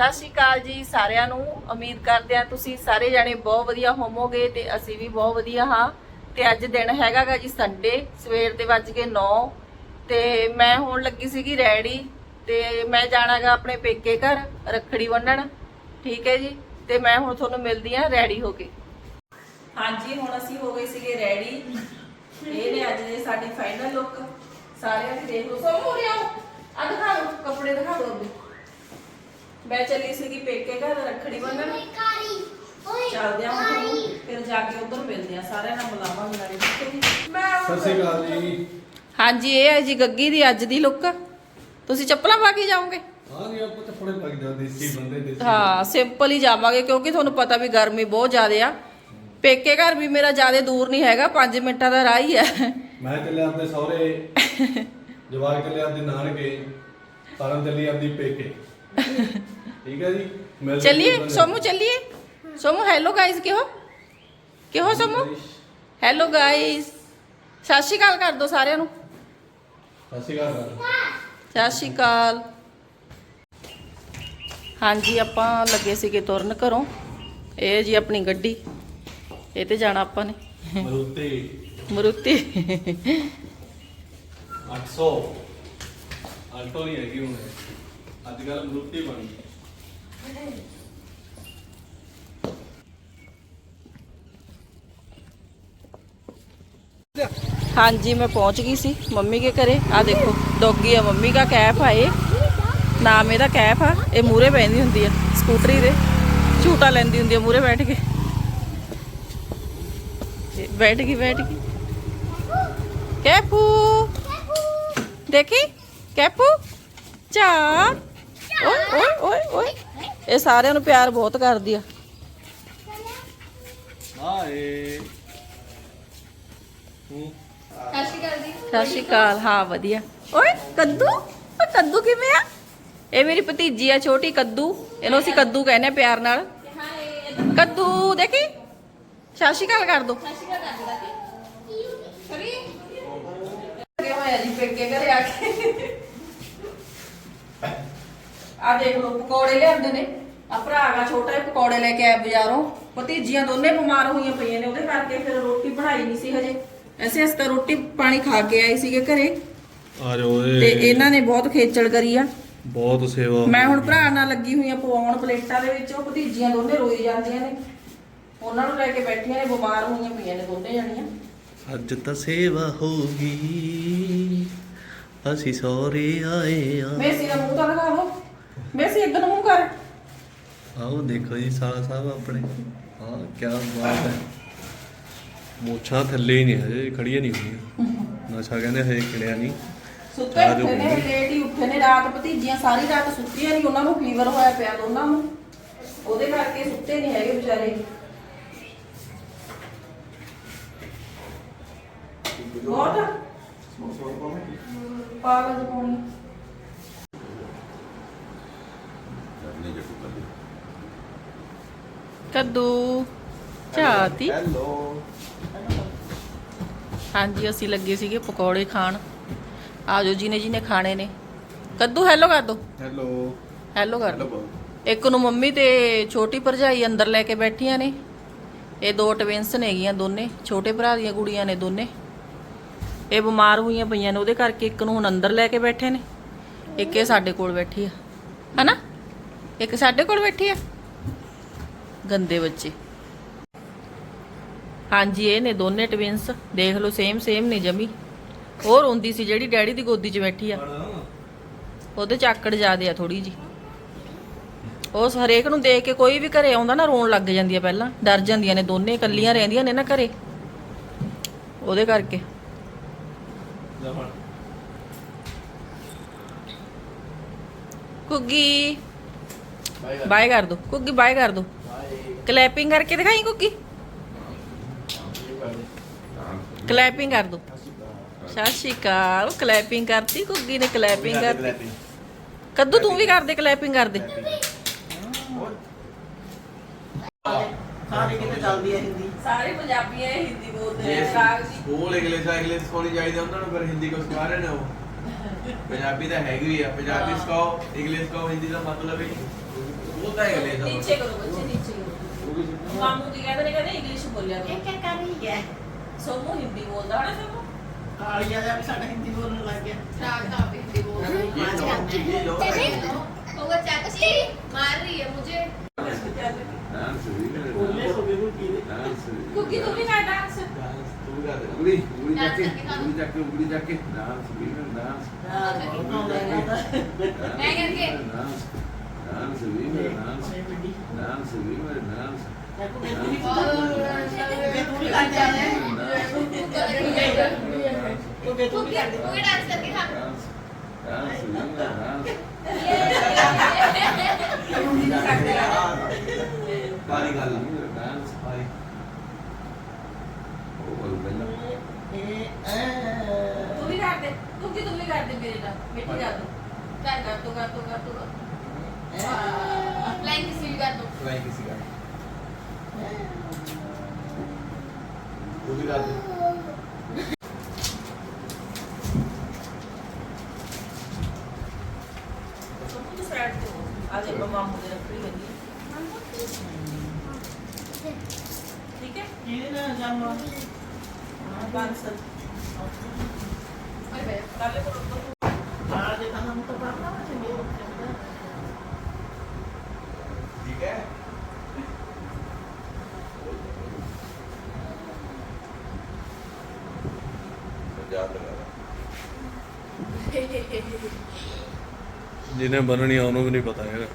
ਸਤਿ ਸ਼੍ਰੀ ਅਕਾਲ ਜੀ ਸਾਰਿਆਂ ਨੂੰ। ਉਮੀਦ ਕਰਦੇ ਆ ਤੁਸੀਂ ਸਾਰੇ ਜਾਣੇ ਬਹੁਤ ਵਧੀਆ ਹੋਵੋਗੇ ਤੇ ਅਸੀਂ ਵੀ ਬਹੁਤ ਵਧੀਆ ਹਾਂ। ਤੇ ਅੱਜ ਦਿਨ ਹੈਗਾਗਾ ਜੀ ਸੰਡੇ ਸਵੇਰ ਦੇ ਵੱਜ ਗਏ 9 ਤੇ ਮੈਂ ਹੁਣ ਲੱਗੀ ਸੀਗੀ ਰੈਡੀ। ਤੇ ਮੈਂ ਜਾਣਾਗਾ ਆਪਣੇ ਪੇਕੇ ਘਰ, ਰੱਖੜੀ ਬੰਨਣ। ਠੀਕ ਹੈ ਜੀ? ਤੇ ਮੈਂ ਹੁਣ ਤੁਹਾਨੂੰ ਮਿਲਦੀ ਆ ਰੈਡੀ ਹੋ ਕੇ। ਹਾਂਜੀ, ਹੁਣ ਅਸੀਂ ਹੋ ਗਏ ਸੀਗੇ ਰੈਡੀ। ਇਹ ਨੇ ਅੱਜ ਦੇ ਸਾਡੇ ਫਾਈਨਲ ਲੁੱਕ ਸਾਰਿਆਂ ਦੀ ਦੇਖ ਲਓ। ਸਭ ਹੋ ਰਿਹਾ ਆ ਦਿਖਾ ਦਿਓ, ਕੱਪੜੇ ਦਿਖਾ ਦਿਓ ਅੱਗੇ। ਮੈਂ ਚੱਲੀ ਸੀਗੀ ਪੇਕੇ ਘਰ ਰੱਖੜੀ ਬੰਨਣ। ਚੱਲਦੇ ਆ ਹੁਣ ਫਿਰ ਜਾ ਕੇ ਉਧਰ ਮਿਲਦੇ ਆ ਸਾਰਿਆਂ ਨਾਲ ਮਿਲਾਵਾਂਗੇ ਨਾਲੇ ਠੀਕ ਹੈ ਜੀ? ਸਤਿ ਸ਼੍ਰੀ ਅਕਾਲ ਜੀ। ਹਾਂਜੀ ਇਹ ਹੈ ਜੀ ਗੱਗੀ ਦੀ ਅੱਜ ਦੀ ਲੁੱਕ ਤੁਸੀਂ ਚੱਪਲਾਂ ਪਾ ਕੇ ਜਾਓਗੇ? ਹਾਂ ਜੀ ਆਪਾਂ ਤਾਂ ਥੋੜੇ ਪੱਕ ਜਾਂਦੇ ਦੇਸੀ ਬੰਦੇ ਦੇਸੀ ਹਾਂ ਸਿੰਪਲ ਹੀ ਜਾਵਾਂਗੇ ਕਿਉਂਕਿ ਤੁਹਾਨੂੰ ਪਤਾ ਵੀ ਗਰਮੀ ਬਹੁਤ ਜ਼ਿਆਦੇ ਆ। ਪੇਕੇ ਘਰ ਵੀ ਮੇਰਾ ਜ਼ਿਆਦੇ ਦੂਰ ਨਹੀਂ ਹੈਗਾ 5 ਮਿੰਟਾਂ ਦਾ ਰਾਹ ਹੀ ਹੈ ਮੈਂ ਚੱਲਿਆ ਆਪਣੇ ਸਹੁਰੇ ਜਵਾਕ ਚੱਲਿਆ ਆਪਣੇ ਨਾਨਕੇ ਤਰਨ ਚੱਲੀ ਆਪਦੀ ਪੇਕੇ। ਠੀਕ ਹੈ ਜੀ। ਮਿਲਦੇ ਚੱਲੀਏ? ਜੁਲਦੇ ਸੋਮੂ ਚੱਲੀਏ? ਸੋਮੂ ਹੈਲੋ ਗਾਇਸ ਕਿਹੋ? ਕਿਹੋ ਸੋਮੂ? ਹੈਲੋ ਗਾਇਸ ਸਤਿ ਸ਼੍ਰੀ ਅਕਾਲ ਕਰ ਦੋ ਸਾਰਿਆਂ ਨੂੰ। ਸਤਿ ਸ਼੍ਰੀ ਅਕਾਲ। ਸਤਿ ਸ਼੍ਰੀ ਅਕਾਲ। ਹਾਂਜੀ ਆਪਾਂ ਲੱਗੇ ਸੀਗੇ ਤੁਰਨ ਘਰੋਂ। ਇਹ ਜੀ ਆਪਣੀ ਗੱਡੀ। ਇਹ ਤੇ ਜਾਣਾ ਆਪਾਂ ਨੇ। ਮਰੂਤੀ। ਮਰੂਤੀ। 800 ਆਲਟੋ ਨਹੀਂ ਹੈਗੀ ਹੁਣ। ਅੱਜ ਕੱਲ ਮਰੂਤੀ ਬਣ। ਗਈ ਹਾਂਜੀ, ਮੈਂ ਪਹੁੰਚ ਗਈ ਸੀ ਮੰਮੀ ਕੇ ਘਰੇ। ਆ ਦੇਖੋ, ਡੌਗੀ ਆ ਮੰਮੀ ਦਾ ਕੈਫ ਆ ਇਹ। ਨਾਮ ਇਹਦਾ ਕੈਫ ਆ। ਇਹ ਮੂਰੇ ਬੈਠਦੀ ਹੁੰਦੀ ਆ, ਸਕੂਟਰੀ ਦੇ। ਝੂਟਾ ਲੈਂਦੀ ਹੁੰਦੀ ਆ ਮੂਰੇ ਬੈਠ ਕੇ। ਬੈਠ ਗਈ ਬੈਠ ਗਈ। ਕੈਪੂ! ਦੇਖੀ? ਕੈਪੂ? ਚਾ! ਓਏ ਓਏ ਓਏ ਓਏ। ਇਹ ਸਾਰਿਆਂ ਨੂੰ ਪਿਆਰ ਬਹੁਤ ਕਰਦੀ ਆ। ਹਾਏ। ਹੂੰ। ਸਤਿ ਸ਼੍ਰੀ ਅਕਾਲ ਹਾਂ ਵਧੀਆ। ਓਏ ਕੱਦੂ? ਓ ਕੱਦੂ ਕਿਵੇਂ ਆ? ਇਹ ਮੇਰੀ ਭਤੀਜੀ ਆ ਛੋਟੀ ਕੱਦੂ। ਇਹਨੂੰ ਅਸੀਂ ਕੱਦੂ ਕਹਿੰਦੇ ਆ ਪਿਆਰ ਨਾਲ। ਕੱਦੂ ਦੇਖੀ? ਸਤਿ ਸ਼੍ਰੀ ਅਕਾਲ ਕਰ ਦੋ। ਹੋਇਆ ਜੀ ਪੇਕੇ ਘਰੇ ਆ ਕੇ? ਆ ਦੇਖ ਲਓ ਪਕੌੜੇ ਲਿਆਂਦੇ ਨੇ। ਆ ਭਰਾ ਦਾ ਛੋਟਾ ਜਿਹਾ ਪਕੌੜੇ ਲੈ ਕੇ ਆਇਆ ਬਾਜ਼ਾਰੋਂ। ਭਤੀਜੀਆਂ ਦੋਨੇ ਬਿਮਾਰ ਹੋਈਆਂ ਪਈਆਂ ਨੇ ਉਹਦੇ ਕਰਕੇ ਫਿਰ ਰੋਟੀ ਬਣਾਈ ਨਹੀਂ ਸੀ ਹਜੇ। ਐਸੇ ਅਸ ਤਾਂ ਰੋਟੀ ਪਾਣੀ ਖਾ ਕੇ ਆਏ ਸੀਗੇ ਘਰੇ। ਆ ਜਾਓ ਤੇ ਇਹਨਾਂ ਨੇ ਬਹੁਤ ਖੇਚਲ ਕਰੀ ਆ। ਬਹੁਤ ਸੇਵਾ ਮੈਂ ਹੁਣ ਭਰਾ ਨਾਲ ਲੱਗੀ ਹੋਈ ਆ ਪਵਾਉਣ ਪਲੇਟਾਂ ਦੇ ਵਿੱਚ ਉਹ ਭਤੀਜੀਆਂ ਦੋਨੇ ਰੋਈ ਜਾਂਦੀਆਂ ਨੇ। ਉਹਨਾਂ ਨੂੰ ਲੈ ਕੇ ਬੈਠੀਆਂ ਨੇ ਬਿਮਾਰ ਹੋਈਆਂ ਪਈਆਂ ਨੇ ਦੋਨੇ ਜਣੀਆਂ। ਅੱਜ ਤਾਂ ਸੇਵਾ ਹੋਗੀ ਅਸੀਂ ਸੋਰੇ ਆਏ ਆ। ਮੇਸੀ ਦਾ ਮੂੰਹ ਤਾਂ ਲਓ। ਮੇਸੀ ਇੱਧਰ ਨੂੰ ਕਰ ਆਓ ਦੇਖੋ ਜੀ ਸਾਲਾ ਸਾਹਿਬ ਆਪਣੇ। ਹਾਂ ਕੀ ਬਾਤ ਹੈ। ਮੋਛਾਂ ਥੱਲੇ ਹੀ ਨਹੀਂ ਹਜੇ ਖੜੀਆਂ ਨਹੀਂ ਹੋਈਆਂ। ਨਸ਼ਾ ਕਹਿੰਦੇ ਹਜੇ ਕਿੜਿਆ ਨਹੀਂ। ਸੁੱਤੇ ਜਾਓ ਉੱਠੇ ਨੇ ਮੰਮੀ। ਲੇਟ ਹੀ ਉੱਠੇ ਨੇ ਰਾਤ ਭਤੀਜੀਆਂ ਸਾਰੀ ਰਾਤ ਸੁੱਤੀਆਂ ਨਹੀਂ ਉਹਨਾਂ ਨੂੰ ਫੀਵਰ ਹੋਇਆ ਪਿਆ ਦੋਨਾਂ ਨੂੰ। ਉਹਦੇ ਕਰਕੇ ਸੁੱਤੇ ਨਹੀਂ ਹੈਗੇ ਵਿਚਾਰੇ। ਬਹੁਤ। ਪਾਗਲ ਪਾਉਣੀ ਕੱਦੂ ਚਾਤੀ ਹੈਲੋ। ਹਾਂਜੀ ਅਸੀਂ ਲੱਗੇ ਸੀਗੇ ਪਕੌੜੇ ਖਾਣ। ਆਜੋ ਜਿਹਨੇ ਜਿਹਨੇ ਖਾਣੇ ਨੇ। ਕੱਦੂ ਹੈਲੋ ਕਰ ਦੋ। ਹੈਲੋ। ਹੈਲੋ ਕਰ ਦੋ। ਇੱਕ ਨੂੰ ਮੰਮੀ ਤੇ ਛੋਟੀ ਭਰਜਾਈ ਅੰਦਰ ਲੈ ਕੇ ਬੈਠੀਆਂ ਨੇ। ਇਹ ਦੋ ਟਵਿੰਸ ਨੇਗੀਆਂ ਦੋਨੇ ਛੋਟੇ ਭਰਾ ਦੀਆਂ ਕੁੜੀਆਂ ਨੇ ਦੋਨੇ। ਇਹ ਬਿਮਾਰ ਹੋਈਆਂ ਪਈਆਂ ਨੇ ਉਹਦੇ ਕਰਕੇ ਇੱਕ ਨੂੰ ਹੁਣ ਅੰਦਰ ਲੈ ਕੇ ਬੈਠੇ ਨੇ। ਇੱਕ ਇਹ ਸਾਡੇ ਕੋਲ ਬੈਠੀ ਆ। ਹਨਾ? ਇੱਕ ਸਾਡੇ ਕੋਲ ਬੈਠੀ ਆ? ਗੰਦੇ ਬੱਚੇ। ਹਾਂਜੀ ਇਹ ਨੇ ਦੋਨੇ ਟਵਿੰਸ ਦੇਖ ਲਓ ਸੇਮ ਸੇਮ ਨੇ ਜਮੀ। ਉਹ ਰੋਂਦੀ ਸੀ ਜਿਹੜੀ ਡੈਡੀ ਦੀ ਗੋਦੀ 'ਚ ਬੈਠੀ ਆ। ਉਹਦੇ ਚ ਆਕੜ ਜ਼ਿਆਦੇ ਆ ਥੋੜੀ ਜੀ ਉਸ ਹਰੇਕ ਨੂੰ ਦੇਖ ਕੇ ਕੋਈ ਵੀ ਘਰੇ ਆਉਂਦਾ ਨਾ ਰੋਣ ਲੱਗ ਜਾਂਦੀ ਆ ਪਹਿਲਾਂ। ਡਰ ਜਾਂਦੀਆਂ ਨੇ ਦੋਨੇ ਇਕੱਲੀਆਂ ਰਹਿੰਦੀਆਂ ਨੇ ਨਾ ਘਰੇ। ਉਹਦੇ ਕਰਕੇ। ਕੁੱਗੀ। ਬਾਏ ਕਰ। ਦੋ। ਕੁੱਗੀ ਬਾਏ ਕਰ ਦੋ। ਕਲੈਪਿੰਗ ਕਰਕੇ ਦਿਖਾਈ ਕੁੱਗੀ ਕਲੈਪਿੰਗ ਕਰ ਦੋ। ਸਤਿ ਸ਼੍ਰੀ ਅਕਾਲ ਕਲੈਪਿੰਗ ਕਰਤੀ ਕੁੱਗੀ ਨੇ ਕਲੈਪਿੰਗ ਕਰਤੀ। ਕੱਦੂ ਤੂੰ ਵੀ ਕਰ ਦੇ ਕਲੈਪਿੰਗ ਕਰ ਦੇ। ਸਾਰੇ ਕਿਤੇ ਚੱਲਦੀ ਹੈ ਹਿੰਦੀ? ਸਾਰੇ ਪੰਜਾਬੀ ਇਹ ਹਿੰਦੀ ਬੋਲਦੇ ਆ ਰਾਗ ਦੀ ਸਕੂਲ ਇੰਗਲਿਸ਼ ਆ ਇੰਗਲਿਸ਼ ਸਿਖਾਉਣੀ ਚਾਹੀਦੀ ਉਹਨਾਂ ਨੂੰ ਫਿਰ ਹਿੰਦੀ ਕੋ ਸਿਖਾ ਰਹੇ ਨੇ ਉਹ। ਪੰਜਾਬੀ ਤਾਂ ਹੈਗੀ ਹੀ ਆ ਪੰਜਾਬੀ ਸਿਖਾਓ ਇੰਗਲਿਸ਼ ਸਿਖਾਓ ਹਿੰਦੀ ਦਾ ਮਤਲਬ ਹੀ ਉਹ ਤਾਂ ਅਗਲੇ ਦਾ ਨੀਚੇ ਕਰੋ ਬੱਚੇ ਮਾਮੂ ਜੀ ਕਹਿੰਦੇ ਨੇ? ਕਹਿੰਦੇ ਇੰਗਲਿਸ਼ ਬੋਲਿਆ ਤੂੰ ਇਹ ਕੀ ਕਰ ਰਹੀ ਹੈ ਸੋਮੂ ਹਿੰਦੀ ਬੋਲਦਾ ਹਣਾ ਸੋਮੂ? ਕਾਲੀਆ ਦਾ ਵੀ ਸਾਡਾ ਹਿੰਦੀ ਬੋਲਣ ਲੱਗ ਗਿਆ। ਰਾਤ ਦਾ ਹਿੰਦੀ ਬੋਲ ਰਹੀ ਹੈ। ਉਹ ਚਾਚੀ ਮਾਰ ਰਹੀ ਹੈ ਮੁਝੇ। ਡਾਂਸ ਵੀ ਮੇਰੇ ਉਹਨੇ ਸੋਵੇ ਨੂੰ? ਕੀ ਡਾਂਸ ਕੁਕੀ ਤੂੰ ਵੀ ਕਰ ਡਾਂਸ ਤੂੰ ਕਰ ਉਗੜੀ ਉਗੜੀ ਜਾ ਕੇ ਉਗੜੀ ਜਾ ਕੇ ਉਗੜੀ ਜਾ ਕੇ ਡਾਂਸ ਵੀ ਮੇਰੇ ਡਾਂਸ ਮੈਂ ਕਹਿੰਦੀ ਨਾਮ ਸਵੀ ਮੇਰੇ ਨਾਮ ਸੇ ਵੱਡੀ ਨਾਮ ਸਵੀ ਮੇਰੇ ਨਾਮ ਸੇ ਪਾਰੀ ਗੱਲ ਡਾਂਸ ਪਾਰੀ ਉਹ ਬੋਲ ਬੈਲਾ ਇਹ ਤੂੰ ਵੀ ਕਰ ਦੇ ਤੂੰ ਕੀ ਤੂੰ ਵੀ ਕਰ ਦੇ ਮੇਰੇ ਨਾਲ ਬੇਟੀ ਜਾ ट्राई किसी का? वो भी डाल आज एक मम्मा मुझे रखड़ी बनी ठीक है? ये ना जामा पाँच सौ अरे भैया कर ले तो हाँ देखा ना मुझे पढ़ना ਜਿਹਨੇ ਬੰਨਣੀ ਆ, ਉਹਨੂੰ ਵੀ ਨਹੀਂ ਪਤਾ ਹੈਗਾ।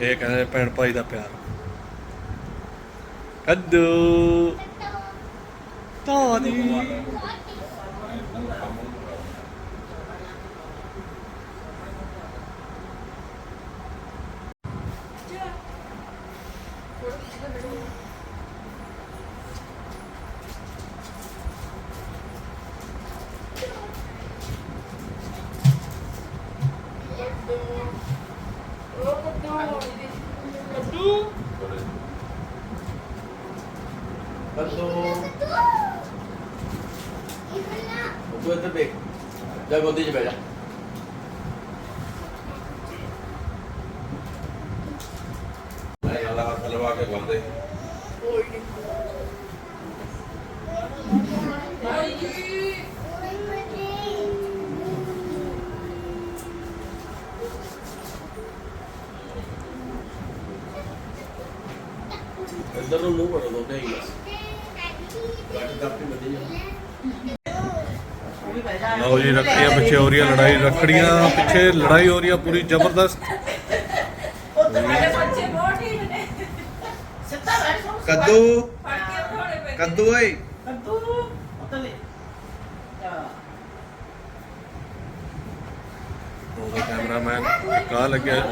ਇਹ ਕਹਿੰਦੇ ਭੈਣ ਭਾਈ ਦਾ ਪਿਆਰ। ਕੱਦੂ। ਤਾਦੀ ਕੱਦੋ ਦੇਖ ਜਾ ਗੋਦੀ 'ਚ ਬਹਿ ਜਾ ਨਹੀਂ ਅੱਲਾ ਹੱਥ ਲਵਾ ਕੇ ਬੰਦੇ ਇੱਧਰ ਨੂੰ ਮੂੰਹ ਕਰੋ ਦੋ ਹੀ ਬਸ ਗੱਟ ਲਓ ਜੀ ਰੱਖੜੀਆਂ ਪਿੱਛੇ ਹੋ ਰਹੀ ਹੈ ਲੜਾਈ ਰੱਖੜੀਆਂ ਪਿੱਛੇ ਲੜਾਈ ਹੋ ਰਹੀ ਹੈ ਪੂਰੀ ਜ਼ਬਰਦਸਤ। ਕੱਦੂ। ਫੜ ਕੇ ਥੋੜੇ ਪੈ ਕੱਦੂ ਓਏ। ਕੱਦੂ ਉਤਲੇ ਉਹਦਾ ਕੈਮਰਾਮੈਨ ਕਾ ਲੱਗਿਆ?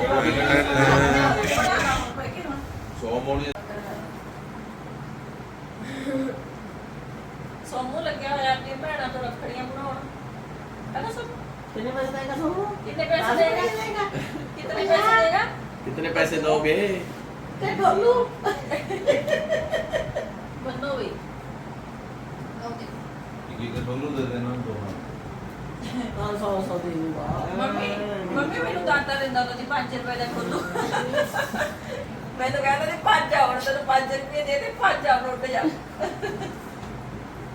ਸੌ ਮੋਣੀ ਸੋਮੂ ਲੱਗਿਆ ਹੋਇਆ ਆਪਣੀ ਭੈਣਾਂ ਤੋਂ ਰੱਖੜੀਆਂ ਬਣਾਉਣ। ਕਹਿੰਦਾ ਸੋ ਕਿੰਨੇ ਵਜੇ ਤੱਕ ਸੋ ਕਿੰਨੇ ਪੈਸੇ ਦੇਗਾ? ਕਿੰਨੇ ਪੈਸੇ ਦੇਗਾ? ਕਿਤਨੇ ਪੈਸੇ ਦੋਗੇ? ਤੇ ਢੋਲੂ ਬੰਨੋ ਵੀ। ਕੀ ਕਿ ਤੁਹਾਨੂੰ ਦੇ ਦੇਣਾ ਦੋਹਾਂ ਹਾਂ ਸੌ ਸੌ ਦੇ ਦੂਗਾ। ਮੰਮੀ ਮੰਮੀ ਮੈਨੂੰ ਦਾਤਾ ਦਿੰਦਾ ਤਾਂ ਜੀ 5 ਰੁਪਏ ਦਾ ਖੋਲੂ ਮੈਂ ਤਾਂ ਕਹਿੰਦਾ ਸੀ 5 ਆਉਣ ਤੈਨੂੰ 5 ਰੁਪਏ ਦੇ ਦੇ 5 ਆਉਣ ਉੱਡ ਜਾ।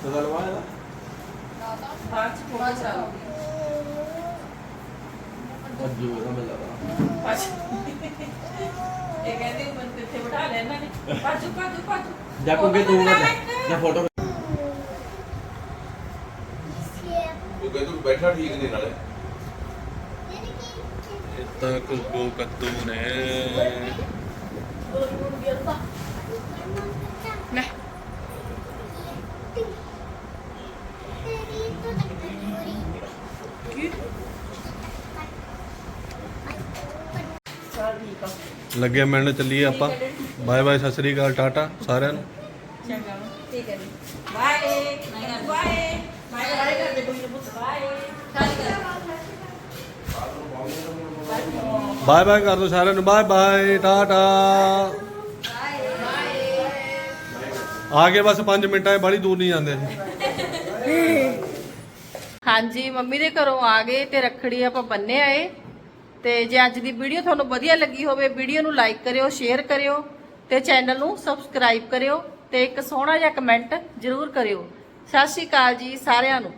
ਹੱਥ ਦਾ ਲਵਾ ਇਹਦਾ? ਬਾਅਦ ਚ ਥੋੜਾ ਚਲਾਉਂਗੀ ਅੱਜੂ ਇਹਦਾ ਮੈਂ ਲਗਾ ਪਾਛ ਇਹ ਕਹਿੰਦੇ ਮਨ ਕਿੱਥੇ ਬਿਠਾ ਲੈ ਇਹਨਾਂ ਨੇ। ਪਾਜੂ ਪਾਜੂ ਪਾਜੂ ਜਾ ਕੁੰਗੇ ਤੂੰ ਨਾ ਜਾ ਫੋਟੋ ਉਹ ਕਹਿੰਦਾ ਤੂੰ ਬੈਠਾ ਠੀਕ ਨਹੀਂ ਨਾਲੇ। ਤਾਂ ਕੁੱਗੂ ਕੱਦੂ ਨੇ। ਠੀਕ ਆ। ਲੱਗੇ ਮਿਲਣ ਚੱਲੀਏ ਆਪਾਂ। ਬਾਏ ਬਾਏ ਸਤਿ ਸ੍ਰੀ ਅਕਾਲ ਟਾਟਾ ਸਾਰਿਆਂ ਨੂੰ। ਚੰਗਾ ਠੀਕ ਹੈ ਜੀ। ਬਾਏ। ਬਾਏ। ਬਾਏ ਬਾਏ ਕਰਦੇ ਕੋਈ ਪੁੱਤ ਬਾਏ। ਬਾਏ ਬਾਏ ਕਰ ਦੋ ਸਾਰਿਆਂ ਨੂੰ। Bye bye ta ta. ਆ ਕੇ ਬਸ 5 ਮਿੰਟਾਂ 'ਚ ਬੜੀ ਦੂਰ ਨਹੀਂ ਜਾਂਦੇ। ਹਾਂਜੀ ਮੰਮੀ ਦੇ ਘਰੋਂ ਆ ਗਏ ਤੇ ਰੱਖੜੀ ਆਪਾਂ ਬੰਨੇ ਆਏ। ਤੇ ਜੇ ਅੱਜ ਦੀ ਵੀਡੀਓ ਤੁਹਾਨੂੰ ਵਧੀਆ ਲੱਗੀ ਹੋਵੇ, ਵੀਡੀਓ ਨੂੰ ਲਾਈਕ ਕਰਿਓ ਸ਼ੇਅਰ ਕਰਿਓ ਤੇ ਚੈਨਲ ਨੂੰ ਸਬਸਕ੍ਰਾਈਬ ਕਰਿਓ ਤੇ ਇੱਕ ਸੋਹਣਾ ਜਿਹਾ ਕਮੈਂਟ ਜ਼ਰੂਰ ਕਰਿਓ। ਸਤਿ ਸ਼੍ਰੀ ਅਕਾਲ ਜੀ ਸਾਰਿਆਂ ਨੂੰ।